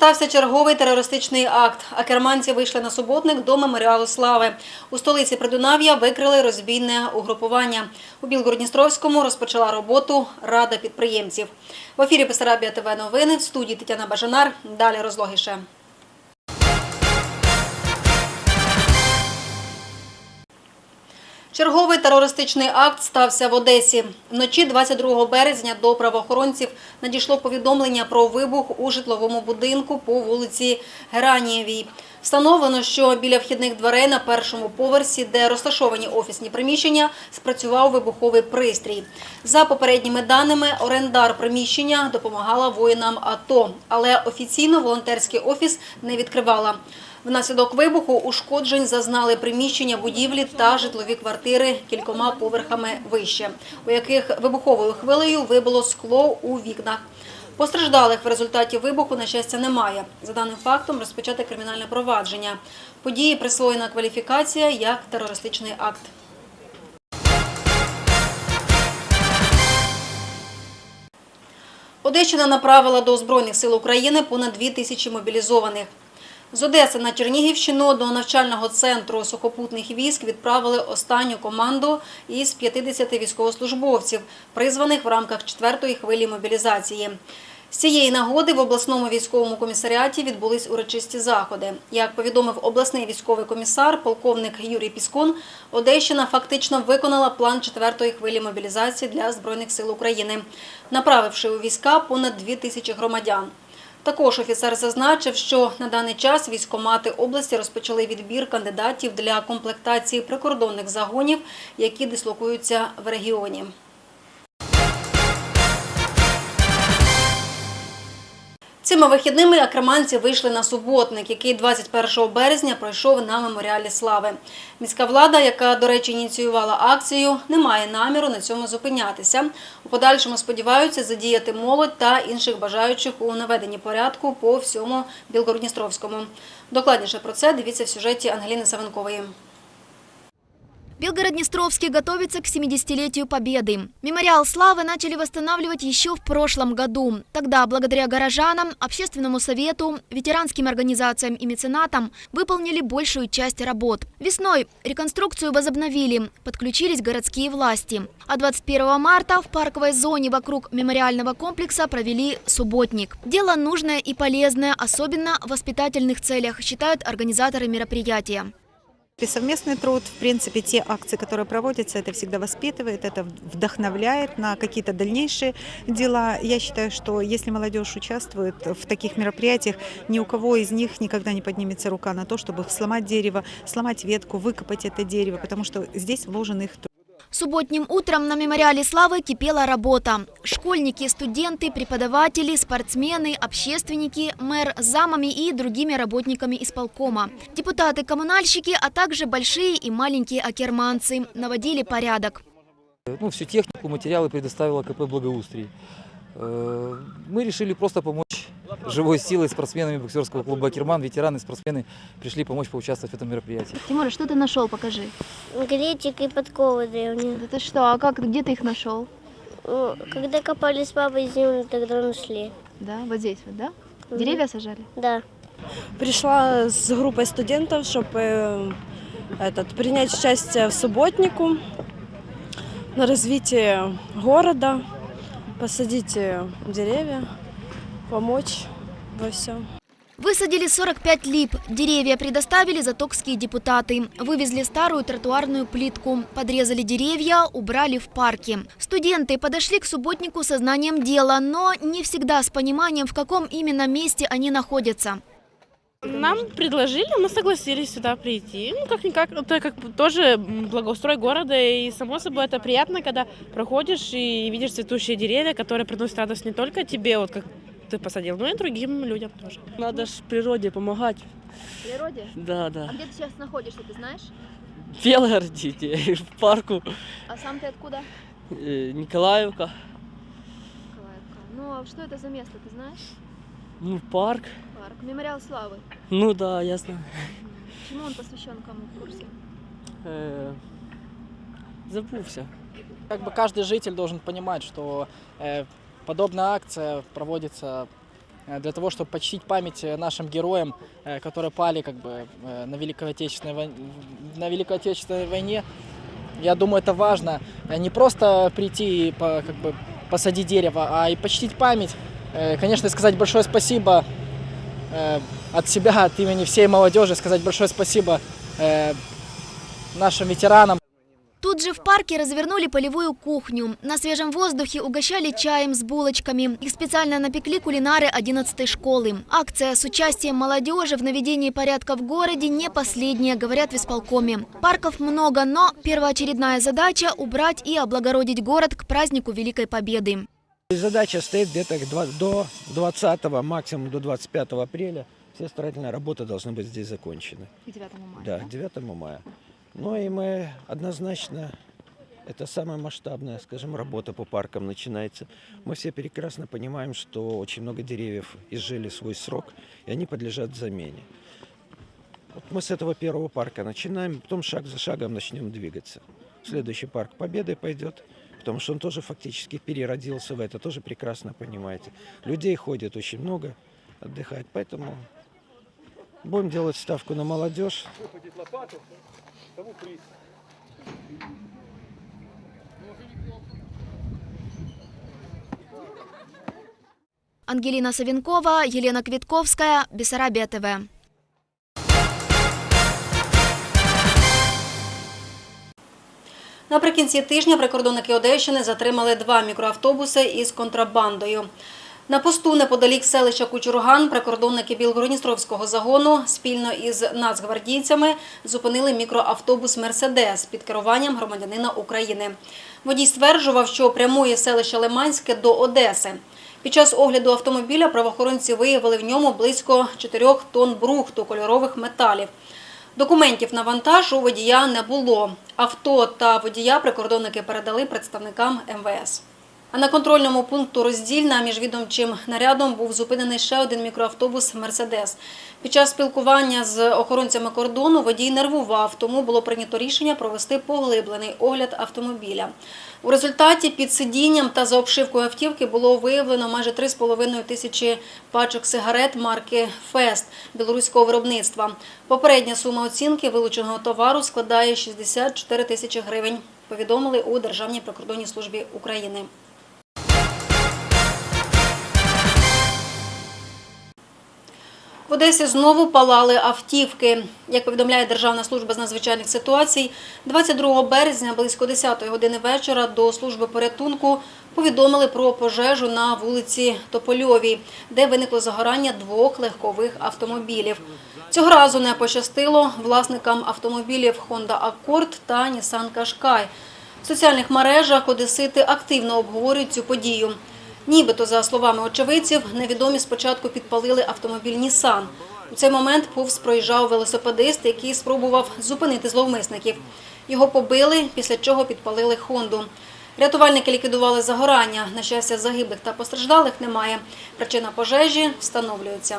стався черговий терористичний акт. А керманці вийшли на суботник до меморіалу слави. У столиці Придунав'я викрили розбійне угрупування. У Білгородністровському розпочала роботу Рада підприємців. В ефірі Бесарабія ТВ новини в студії Тетяна Бажанар. Далі розлогіше. Черговий терористичний акт стався в Одесі. Вночі 22 березня до правоохоронців надійшло повідомлення про вибух у житловому будинку по вулиці Геранієвій. Встановлено, що біля вхідних дверей на першому поверсі, де розташовані офісні приміщення, спрацював вибуховий пристрій. За попередніми даними, орендар приміщення допомагала воїнам АТО, але офіційно волонтерський офіс не відкривала. Внаслідок вибуху ушкоджень зазнали приміщення будівлі та житлові квартири кількома поверхами вище, у яких вибуховою хвилею вибило скло у вікнах. Постраждалих в результаті вибуху, на щастя, немає. За даним фактом розпочати кримінальне провадження. Події присвоєна кваліфікація як терористичний акт. Одещина направила до Збройних сил України понад 2 тисячі мобілізованих. З Одеси на Чернігівщину до навчального центру сухопутних військ відправили останню команду із 50 військовослужбовців, призваних в рамках четвертої хвилі мобілізації. З цієї нагоди в обласному військовому комісаріаті відбулись урочисті заходи. Як повідомив обласний військовий комісар, полковник Юрій Піскун, Одещина фактично виконала план четвертої хвилі мобілізації для Збройних сил України, направивши у війська понад 2 тисячі громадян. Також офіцер зазначив, що на даний час військомати області розпочали відбір кандидатів для комплектації прикордонних загонів, які дислокуються в регіоні. Цими вихідними акроманці вийшли на суботник, який 21 березня пройшов на меморіалі слави. Міська влада, яка, до речі, ініціювала акцію, не має наміру на цьому зупинятися. У подальшому сподіваються задіяти молодь та інших бажаючих у наведенні порядку по всьому Білгородністровському. Докладніше про це дивіться в сюжеті Ангеліни Савенкової. Белгород-Днестровский готовится к 70-летию Победы. Мемориал славы начали восстанавливать еще в прошлом году. Тогда, благодаря горожанам, общественному совету, ветеранским организациям и меценатам, выполнили большую часть работ. Весной реконструкцию возобновили, подключились городские власти. А 21 марта в парковой зоне вокруг мемориального комплекса провели субботник. Дело нужное и полезное, особенно в воспитательных целях, считают организаторы мероприятия. И совместный труд, в принципе, те акции, которые проводятся, это всегда воспитывает, это вдохновляет на какие-то дальнейшие дела. Я считаю, что если молодежь участвует в таких мероприятиях, ни у кого из них никогда не поднимется рука на то, чтобы сломать дерево, сломать ветку, выкопать это дерево, потому что здесь вложен их труд. Субботним утром на мемориале славы кипела работа. Школьники, студенты, преподаватели, спортсмены, общественники, мэр с замами и другими работниками исполкома. Депутаты-коммунальщики, а также большие и маленькие акерманцы наводили порядок. Ну, всю технику, материалы предоставила КП «Благоустрий». Э, Мы решили просто помочь живой силой спортсменами боксерского клуба «Акерман». Ветераны, спортсмены пришли помочь поучаствовать в этом мероприятии. Тимур, что ты нашел? Покажи. Гречик и подковы древние. Это что? А как? Где ты их нашел? Ну, Когда копали с папой землю, тогда нашли. Да, вот здесь вот, да? Деревья сажали? Да. Пришла с группой студентов, чтобы этот, принять участие в субботнику на развитие города, Посадить э, деревья, помочь во всем. Высадили 45 лип. Деревья предоставили затокские депутаты. Вывезли старую тротуарную плитку. Подрезали деревья, убрали в парке. Студенты подошли к субботнику со знанием дела, но не всегда с пониманием, в каком именно месте они находятся. Нам предложили, мы согласились сюда прийти. Ну, как-никак, это как бы тоже благоустрой города, и само собой это приятно, когда проходишь и видишь цветущие деревья, которые приносят радость не только тебе, вот как ты посадил, но и другим людям тоже. Надо ж природе помогать. В природе? Да, да. где ты сейчас находишься, ты знаешь? В Белгороде, в парку А сам ты откуда? э, Николаевка. Ну, а что это за место, ты знаешь? Ну, парк. Парк. Мемориал славы. Ну да, ясно. Чему он посвящен, кому в курсе? Э, забылся. Как бы каждый житель должен понимать, что э, подобная акция проводится э, для того, чтобы почтить память э, нашим героям, э, которые пали как бы э, на Великой Отечественной войне, на Великой Отечественной войне. Я думаю, это важно. Не просто прийти и по- как бы посадить дерево, а и почтить память. Э, Конечно, сказать большое спасибо э, от себя, от имени всей молодежи, сказать большое спасибо э, нашим ветеранам. Тут же в парке развернули полевую кухню. На свежем воздухе угощали чаем с булочками. Их специально напекли кулинары 11 школы. Акция с участием молодежи в наведении порядка в городе не последняя, говорят в исполкоме. Парков много, но первоочередная задача – убрать и облагородить город к празднику Великой Победы. Задача стоит где-то до 20 максимум до 25 апреля. Все строительные работы должны быть здесь закончены. К 9 мая. Да, к 9 мая. Ну и мы однозначно, это самая масштабная, скажем, работа по паркам начинается. Мы все прекрасно понимаем, что очень много деревьев изжили свой срок, и они подлежат замене. Вот мы с этого первого парка начинаем, потом шаг за шагом начнем двигаться. Следующий парк Победы пойдет, потому что он тоже фактически переродился в это, тоже прекрасно понимаете. Людей ходит очень много, отдыхать, поэтому будем делать ставку на молодежь. Ангелина Савенкова, Елена Квитковская, Бессарабия ТВ. Наприкінці тижня прикордонники Одещини затримали два мікроавтобуси із контрабандою. На посту неподалік селища Кучурган прикордонники Білгородністровського загону спільно із нацгвардійцями зупинили мікроавтобус «Мерседес» під керуванням громадянина України. Водій стверджував, що прямує з селища Лиманське до Одеси. Під час огляду автомобіля правоохоронці виявили в ньому близько 4 тонн брухту кольорових металів. Документів на вантаж у водія не було. Авто та водія прикордонники передали представникам МВС. А на контрольному пункту роздільна міжвідомчим нарядом був зупинений ще один мікроавтобус «Мерседес». Під час спілкування з охоронцями кордону водій нервував, тому було прийнято рішення провести поглиблений огляд автомобіля. У результаті під сидінням та за обшивкою автівки було виявлено майже 3,5 тисячі пачок сигарет марки «Фест» білоруського виробництва. Попередня сума оцінки вилученого товару складає 64 тисячі гривень, повідомили у Державній прикордонній службі України. В Одесі знову палали автівки. Як повідомляє Державна служба з надзвичайних ситуацій, 22 березня близько 10 години вечора до служби порятунку повідомили про пожежу на вулиці Топольовій, де виникло загорання двох легкових автомобілів. Цього разу не пощастило власникам автомобілів Honda Accord та Nissan Qashqai. В соціальних мережах одесити активно обговорюють цю подію. Нібито, за словами очевидців, невідомі спочатку підпалили автомобіль Нісан. У цей момент повз проїжджав велосипедист, який спробував зупинити зловмисників. Його побили, після чого підпалили Хонду. Рятувальники ліквідували загорання. На щастя, загиблих та постраждалих немає. Причина пожежі встановлюється.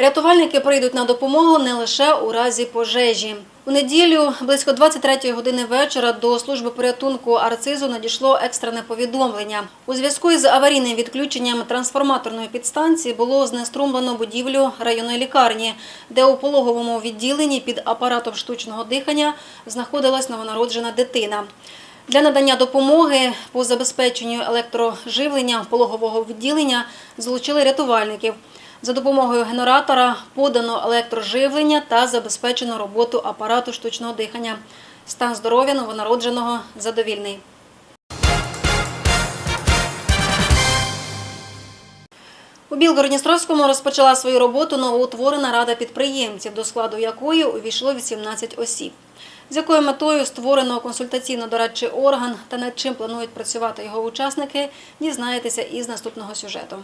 Рятувальники прийдуть на допомогу не лише у разі пожежі. У неділю близько 23 години вечора до служби порятунку Арцизу надійшло екстрене повідомлення. У зв'язку із аварійним відключенням трансформаторної підстанції було знеструмлено будівлю районної лікарні, де у пологовому відділенні під апаратом штучного дихання знаходилась новонароджена дитина. Для надання допомоги по забезпеченню електроживлення пологового відділення залучили рятувальників. За допомогою генератора подано електроживлення та забезпечено роботу апарату штучного дихання. Стан здоров'я новонародженого задовільний. У Білгородністровському розпочала свою роботу новоутворена рада підприємців, до складу якої увійшло 18 осіб. З якою метою створено консультаційно-дорадчий орган та над чим планують працювати його учасники, дізнаєтеся із наступного сюжету.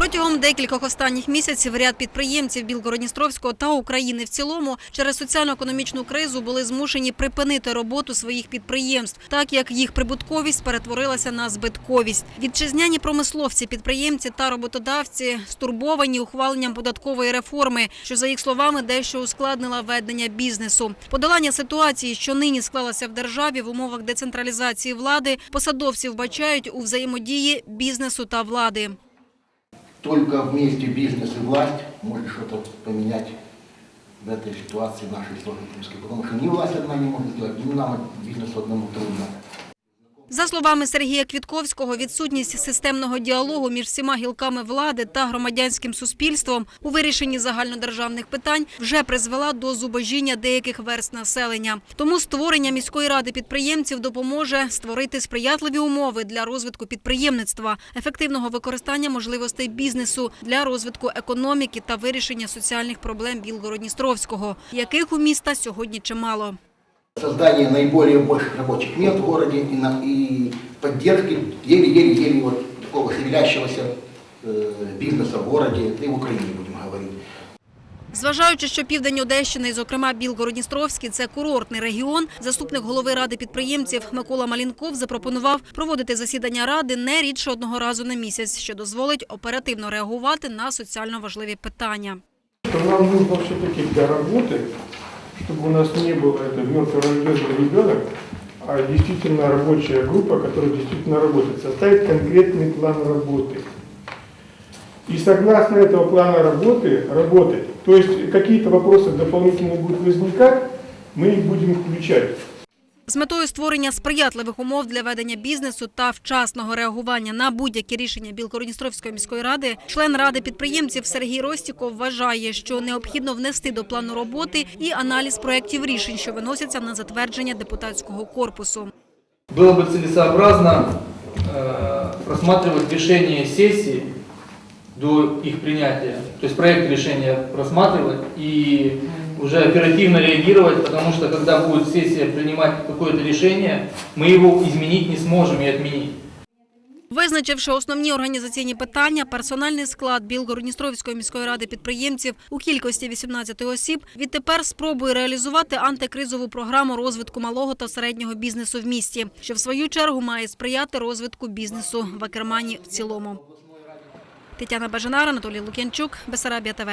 Протягом декількох останніх місяців ряд підприємців Білгородністровського та України в цілому через соціально-економічну кризу були змушені припинити роботу своїх підприємств, так як їх прибутковість перетворилася на збитковість. Вітчизняні промисловці, підприємці та роботодавці стурбовані ухваленням податкової реформи, що за їх словами дещо ускладнила ведення бізнесу. Подолання ситуації, що нині склалася в державі в умовах децентралізації влади, посадовці вбачають у взаємодії бізнесу та влади. Только вместе бизнес и власть может что-то поменять в этой ситуации нашей сложной Крымской. Потому что ни власть одна не может сделать, ни нам бизнесу одному трудно. За словами Сергія Квітковського, відсутність системного діалогу між всіма гілками влади та громадянським суспільством у вирішенні загальнодержавних питань вже призвела до зубожіння деяких верст населення. Тому створення міської ради підприємців допоможе створити сприятливі умови для розвитку підприємництва, ефективного використання можливостей бізнесу для розвитку економіки та вирішення соціальних проблем Білгородністровського, яких у міста сьогодні чимало. Создание наиболее больших рабочих мест в городе и, на- и поддержки еле-еле-еле вот такого шевелящегося э, бизнеса в городе, да и в Украине, будем говорить. Зважаючи, що південь Одещини, і, зокрема Білгородністровський, це курортний регіон, заступник голови ради підприємців Микола Малінков запропонував проводити засідання ради не рідше одного разу на місяць, що дозволить оперативно реагувати на соціально важливі питання. нам нужно все-таки для работы, чтобы у нас не было это мертворожденный ребенок, а действительно рабочая группа, которая действительно работает, составить конкретный план работы. И согласно этого плана работы работать. То есть какие-то вопросы дополнительно будут возникать, мы их будем включать. З метою створення сприятливих умов для ведення бізнесу та вчасного реагування на будь-які рішення Білгородністровської міської ради, член ради підприємців Сергій Ростіков вважає, що необхідно внести до плану роботи і аналіз проєктів рішень, що виносяться на затвердження депутатського корпусу. было бы целесообразно э, просматривать решение сессии до их принятия, то есть проект решения просматривать и уже оперативно реагировать, потому что когда будет сессия принимать какое-то решение, мы его изменить не сможем и отменить. Визначивши основні організаційні питання, персональний склад Білгородністровської міської ради підприємців у кількості 18 осіб відтепер спробує реалізувати антикризову програму розвитку малого та середнього бізнесу в місті, що в свою чергу має сприяти розвитку бізнесу в Акермані в цілому. Тетяна Бажанар, Анатолій Лук'янчук, Бесарабія ТВ.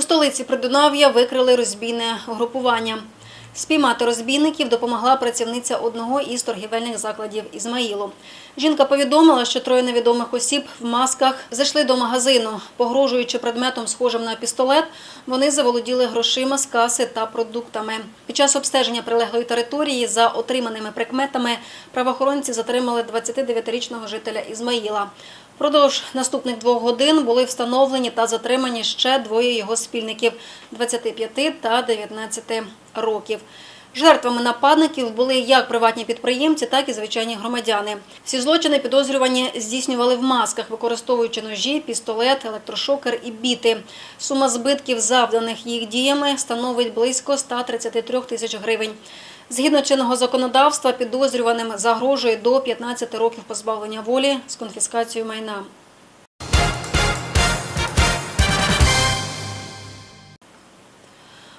У столиці Придунав'я викрили розбійне угрупування. Спіймати розбійників допомогла працівниця одного із торгівельних закладів Ізмаїлу. Жінка повідомила, що троє невідомих осіб в масках зайшли до магазину. Погрожуючи предметом, схожим на пістолет, вони заволоділи грошима з каси та продуктами. Під час обстеження прилеглої території за отриманими прикметами правоохоронці затримали 29-річного жителя Ізмаїла. Впродовж наступних двох годин були встановлені та затримані ще двоє його спільників – 25 та 19 років. Жертвами нападників були як приватні підприємці, так і звичайні громадяни. Всі злочини підозрювані здійснювали в масках, використовуючи ножі, пістолет, електрошокер і біти. Сума збитків, завданих їх діями, становить близько 133 тисяч гривень. Згідно чинного законодавства, підозрюваним загрожує до 15 років позбавлення волі з конфіскацією майна.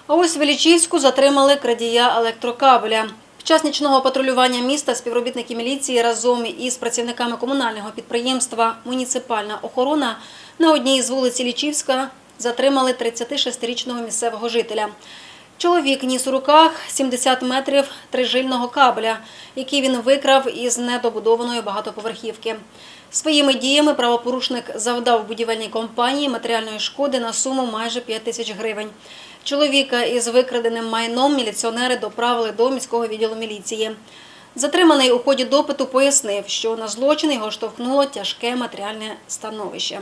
А ось в Величівську затримали крадія електрокабеля. Під час нічного патрулювання міста співробітники міліції разом із працівниками комунального підприємства «Муніципальна охорона» на одній із вулиці Лічівська затримали 36-річного місцевого жителя. Чоловік ніс у руках 70 метрів трижильного кабеля, який він викрав із недобудованої багатоповерхівки. Своїми діями правопорушник завдав будівельній компанії матеріальної шкоди на суму майже 5 тисяч гривень. Чоловіка із викраденим майном міліціонери доправили до міського відділу міліції. Затриманий у ході допиту пояснив, що на злочин його штовхнуло тяжке матеріальне становище.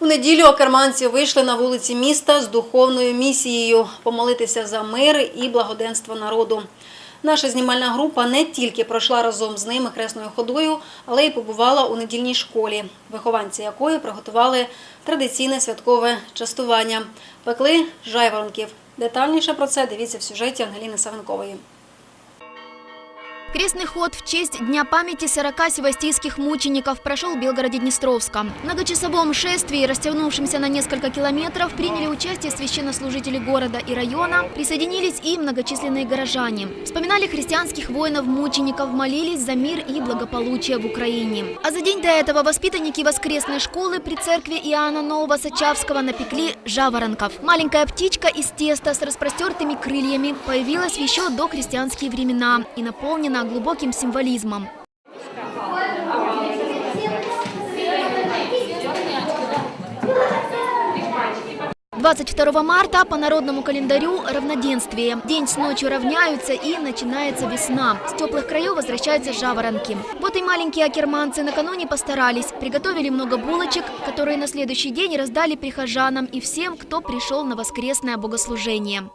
У неділю окерманці вийшли на вулиці міста з духовною місією помолитися за мир і благоденство народу. Наша знімальна група не тільки пройшла разом з ними хресною ходою, але й побувала у недільній школі, вихованці якої приготували традиційне святкове частування, пекли жайворонків. Детальніше про це дивіться в сюжеті Ангеліни Савенкової. Крестный ход в честь Дня памяти 40 севастийских мучеников прошел в Белгороде-Днестровском. В многочасовом шествии, растянувшемся на несколько километров, приняли участие священнослужители города и района, присоединились и многочисленные горожане. Вспоминали христианских воинов-мучеников, молились за мир и благополучие в Украине. А за день до этого воспитанники воскресной школы при церкви Иоанна Нового Сачавского напекли жаворонков. Маленькая птичка из теста с распростертыми крыльями появилась еще до христианские времена и наполнена глубоким символизмом. 22 марта по народному календарю равноденствие. День с ночью равняются и начинается весна. С теплых краев возвращаются жаворонки. Вот и маленькие акерманцы накануне постарались. Приготовили много булочек, которые на следующий день раздали прихожанам и всем, кто пришел на воскресное богослужение.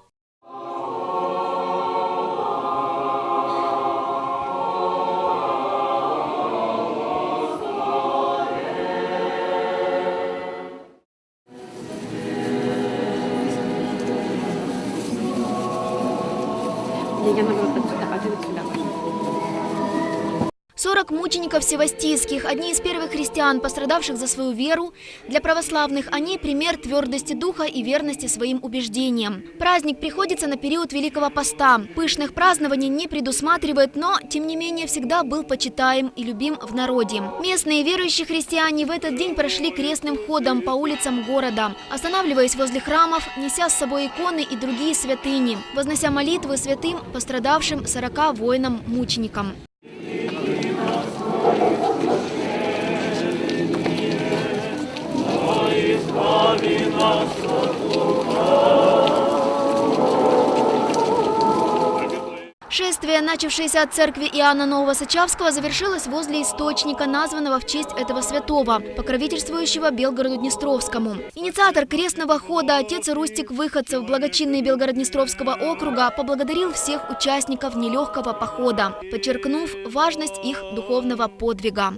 できなくなったちょっと味が違う。Сорок мучеников севастийских, одни из первых христиан, пострадавших за свою веру. Для православных они пример твердости духа и верности своим убеждениям. Праздник приходится на период Великого Поста. Пышных празднований не предусматривает, но, тем не менее, всегда был почитаем и любим в народе. Местные верующие христиане в этот день прошли крестным ходом по улицам города, останавливаясь возле храмов, неся с собой иконы и другие святыни, вознося молитвы святым, пострадавшим 40 воинам-мученикам. Шествие, начавшееся от церкви Иоанна Нового Сачавского, завершилось возле источника, названного в честь этого святого, покровительствующего Белгороду-Днестровскому. Инициатор крестного хода, отец Рустик Выходцев, благочинный Белгород-Днестровского округа, поблагодарил всех участников нелегкого похода, подчеркнув важность их духовного подвига.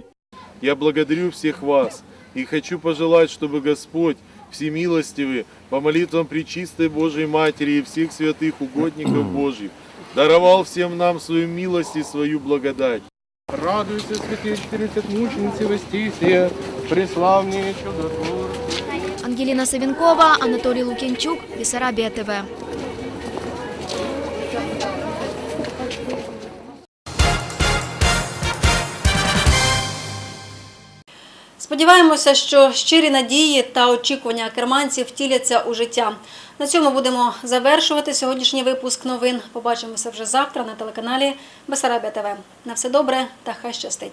Я благодарю всех вас и хочу пожелать, чтобы Господь всемилостивый по молитвам Пречистой Божией Матери и всех святых угодников Божьих даровал всем нам свою милость и свою благодать. Радуйся, святые 40 мучениц Севастисия, преславнее чудотвор. Ангелина Савенкова, Анатолий Лукенчук, Бессарабия ТВ. Сподіваємося, що щирі надії та очікування керманців втіляться у життя. На цьому будемо завершувати сьогоднішній випуск новин. Побачимося вже завтра на телеканалі Бесарабія ТВ. На все добре та хай щастить.